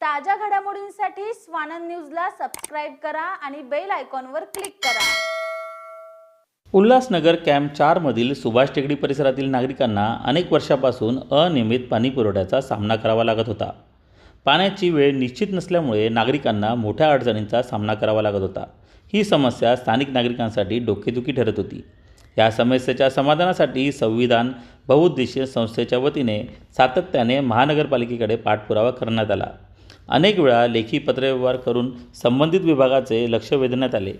ताज्या घडामोडींसाठी स्वानंद न्यूजला सबस्क्राईब करा आणि बेल आयकॉनवर क्लिक करा. उल्हासनगर कॅम्प चारमधील सुभाष टेकडी परिसरातील नागरिकांना अनेक वर्षापासून अनियमित पाणी पुरवठ्याचा सामना करावा लागत होता. पाण्याची वेळ निश्चित नसल्यामुळे नागरिकांना मोठ्या अडचणींचा सामना करावा लागत होता. ही समस्या स्थानिक नागरिकांसाठी डोकेदुखी ठरत होती. या समस्येच्या समाधानासाठी संविधान बहुउद्देशीय संस्थेच्या वतीने सातत्याने महानगरपालिकेकडे पाठपुरावा करण्यात आला. अनेक वेळा लेखी पत्रव्यवहार करून संबंधित विभागाचे लक्ष वेधण्यात आले.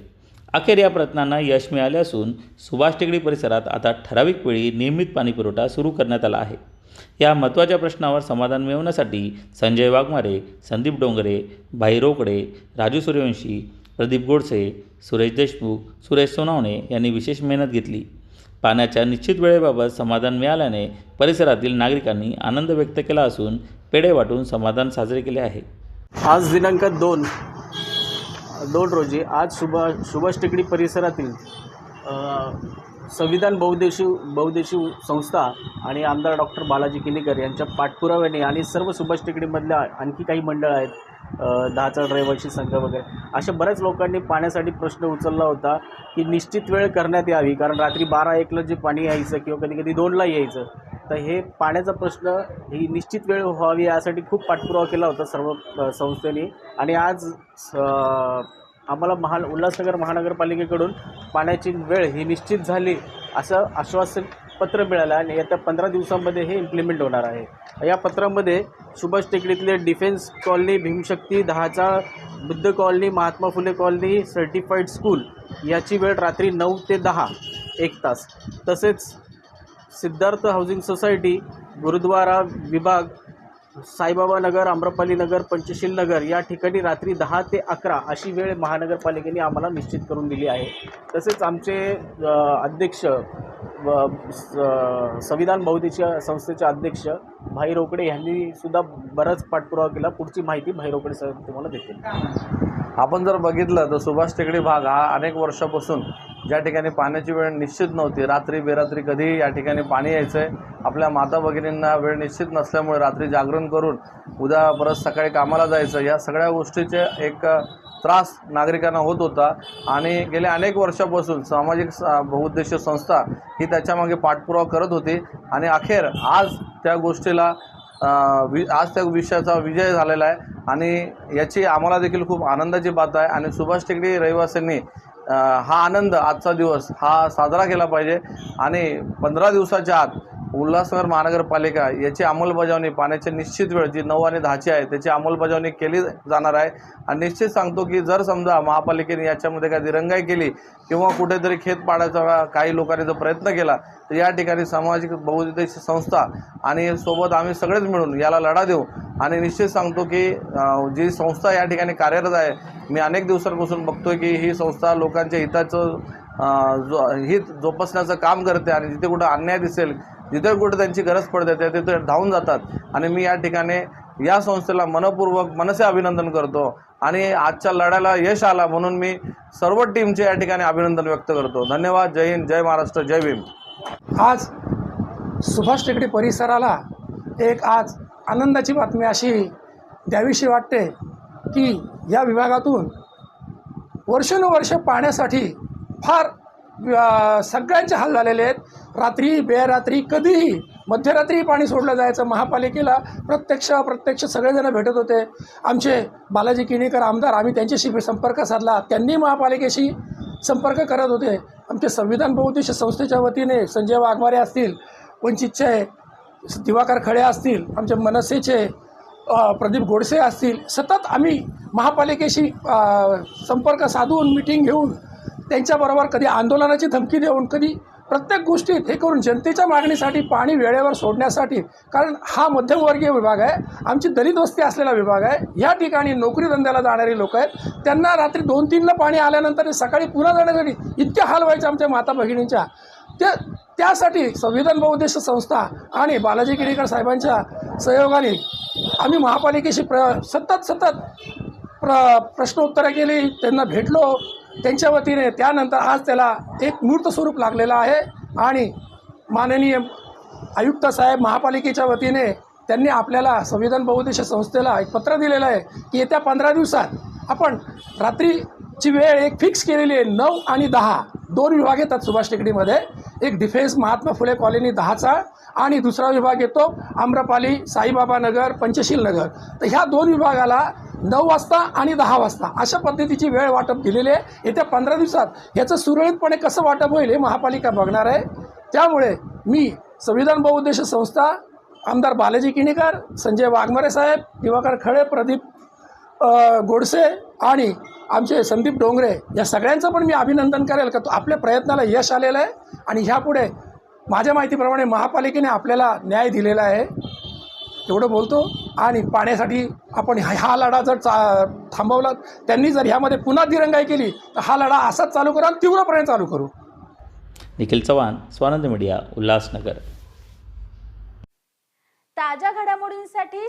अखेर या प्रयत्नांना यश मिळाले असून सुभाष टेकडी परिसरात आता ठराविक वेळी नियमित पाणीपुरवठा सुरू करण्यात आला आहे. या महत्त्वाच्या प्रश्नावर समाधान मिळवण्यासाठी संजय वाघमारे संदीप डोंगरे भाई रोकडे राजू सूर्यवंशी प्रदीप गोडसे सुरेश देशमुख सुरेश सोनावणे यांनी विशेष मेहनत घेतली. पाण्याच्या निश्चित वेळेबाबत समाधान मिळाल्याने परिसरातील नागरिकांनी आनंद व्यक्त केला असून पेढे वाटून समाधान साजरे केले आहे. आज दिनांक दोन दोन रोजी आज सुभा सुभाष टेकडी परिसरातील संविधान बहुदेशी बहुदेशी संस्था आणि आमदार डॉक्टर बालाजी किनीकर यांच्या पाठपुराव्याने आणि सर्व सुभाष टेकडीमधल्या आणखी काही मंडळ आहेत दहाचा ड्रायव्हरची संघ वगैरे. अशा बऱ्याच लोकांनी पाण्यासाठी प्रश्न उचलला होता की निश्चित वेळ करण्यात यावी कारण रात्री बारा एकला जे पाणी यायचं किंवा कधी कधी दोनला यायचं तर हे पाण्याचा प्रश्न ही निश्चित वेळ व्हावी यासाठी खूप पाठपुरावा केला होता सर्व संस्थेने. आणि आज आम्हाला महा उल्हासनगर महानगरपालिकेकडून पाण्याची वेळ ही निश्चित झाली असं आश्वासन पत्र मिळालं आणि येत्या पंधरा दिवसांमध्ये हे इम्प्लिमेंट होणार आहे. या पत्रामध्ये सुभाष टेकडीतले defence colony Bhimshakti दहाचा Buddha colony Mahatma Phule colony certified school याची वेळ रात्री नऊ ते दहा एक तास. तसेच सिद्धार्थ हाऊसिंग सोसायटी गुरुद्वारा विभाग साईबाबा नगर आम्रपाली नगर पंचशील नगर या ठिकाणी रात्री दहा ते अकरा अशी वेळ महानगरपालिकेने आम्हाला निश्चित करून दिली आहे. तसेच आमचे अध्यक्ष संविधान बहुतेच्या संस्थेचे अध्यक्ष भाई रोकडे यांनी सुद्धा बराच पाठपुरावा केला. पुढची माहिती भाई रोकडे सर तुम्हाला देतील. आपण जर बघितलं तर सुभाष टेकडी भाग हा अनेक वर्षापासून ज्या ठिकाणी पाण्याची वेळ निश्चित नव्हती रात्री बेरात्री कधीही या ठिकाणी पाणी यायचं आहे आपल्या माता भगिनींना वेळ निश्चित नसल्यामुळे रात्री जागरण करून उद्या परत सकाळी कामाला जायचं या सगळ्या गोष्टीचे एक त्रास नागरिकांना होत होता. आणि गेल्या अनेक वर्षापासून सामाजिक स- बहुउद्देशीय संस्था ही त्याच्यामागे पाठपुरावा करत होती. आणि अखेर आज त्या गोष्टीला वि आज त्या विषयाचा विजय झालेला आहे. आणि याची आम्हाला देखील खूप आनंदाची बात आहे. आणि सुभाष टेकडी रहिवासींनी हा आनंद आजचा दिवस हा साजरा केला पाहिजे. आणि पंधरा दिवसाच्या आत उल्हासनगर महानगरपालिका याची अंमलबजावणी पाण्याची निश्चित वेळ जी नऊ आणि दहाची आहे त्याची अंमलबजावणी केली जाणार आहे. आणि निश्चित सांगतो की जर समजा महापालिकेने याच्यामध्ये काही दिरंगाई केली किंवा कुठेतरी खेत पाडायचा काही लोकांनी जर प्रयत्न केला तर या ठिकाणी सामाजिक बहुउद्देशीय संस्था आणि सोबत आम्ही सगळेच मिळून याला लढा देऊ. आणि निश्चित सांगतो की जी संस्था या ठिकाणी कार्यरत आहे मी अनेक दिवसांपासून बघतोय की ही संस्था लोकांच्या हिताचं जो हित जोपासण्याचं काम करते आणि जिथे कुठं अन्याय दिसेल जिथे कुठं त्यांची गरज पडते ते तिथे धावून जातात. आणि मी या ठिकाणी या संस्थेला मनपूर्वक मनसे अभिनंदन करतो आणि आजच्या लढ्याला यश आला म्हणून मी सर्व टीमचे या ठिकाणी अभिनंदन व्यक्त करतो. धन्यवाद. जय हिंद जय महाराष्ट्र जय भीम. आज सुभाष टेकडी परिसराला एक आज आनंदाची बातमी अशी द्यावीशी वाटते की या विभागातून वर्षानुवर्ष पाण्यासाठी फार सगळ्यांचे हाल झालेले आहेत. रात्री बेरात्री कधीही मध्यरात्री पाणी सोडलं जायचं. महापालिकेला प्रत्यक्ष अप्रत्यक्ष सगळेजण भेटत होते. आमचे बालाजी किणीकर आमदार आम्ही त्यांच्याशी संपर्क साधला. त्यांनी महापालिकेशी संपर्क करत होते. आमचे संविधान बहुउद्देशीय संस्थेच्या वतीने संजय वाघमारे असतील वंचितचे दिवाकर खडे असतील आमचे मनसेचे प्रदीप गोडसे असतील सतत आम्ही महापालिकेशी संपर्क साधून मिटिंग घेऊन त्यांच्याबरोबर कधी आंदोलनाची धमकी देऊन कधी प्रत्येक गोष्टीत हे करून जनतेच्या मागणीसाठी पाणी वेळेवर सोडण्यासाठी कारण हा मध्यमवर्गीय विभाग आहे आमची दलित वस्ती असलेला विभाग आहे या ठिकाणी नोकरी धंद्याला जाणारी लोक आहेत त्यांना रात्री दोन तीनला पाणी आल्यानंतर सकाळी पुन्हा जाण्यासाठी इतके हाल व्हायचे आमच्या माता भगिनींच्या त्या त्यासाठी संविधान बहुउद्देश संस्था आणि बालाजी किडीकर साहेबांच्या सहयोगाने आम्ही महापालिकेशी प्र सतत सतत प्र प्रश्नोत्तरं केली त्यांना भेटलो. त्यांच्या वतीने त्यानंतर आज त्याला एक मूर्त स्वरूप लागलेलं आहे आणि माननीय आयुक्त साहेब महापालिकेच्या वतीने त्यांनी आपल्याला संविधान बहुउद्देशीय संस्थेला एक पत्र दिलेलं आहे की येत्या पंधरा दिवसात आपण रात्रीची वेळ एक फिक्स केलेली आहे नऊ आणि दहा. दोन विभाग येतात सुभाष टेकडीमध्ये. एक डिफेन्स महात्मा फुले कॉलनी दहाचा आणि दुसरा विभाग येतो आम्रपाली साईबाबा नगर पंचशील नगर. तर ह्या दोन विभागाला नऊ वाजता आणि दहा वाजता अशा पद्धतीची वेळ वाटप दिलेली आहे. येत्या पंधरा दिवसात याचं सुरळीतपणे कसं वाटप होईल हे महापालिका बघणार आहे. त्यामुळे मी संविधान बहुउद्देश संस्था आमदार बालाजी किणीकर संजय वाघमारे साहेब दिवाकर खळे प्रदीप गोडसे आणि आमचे संदीप डोंगरे या सगळ्यांचं पण मी अभिनंदन करेल का तो आपल्या प्रयत्नाला यश आलेलं आहे आणि ह्यापुढे माझ्या माहितीप्रमाणे महापालिकेने आपल्याला न्याय दिलेला आहे. एवढं बोलतो. आणि पाण्यासाठी आपण हा लढा जर चा थांबवला त्यांनी जर ह्यामध्ये पुन्हा दिरंगाई केली तर हा लढा असाच चालू करू आणि तीव्रपणे चालू करू. निखिल चव्हाण स्वानंद मीडिया उल्हासनगर ताज्या घडामोडींसाठी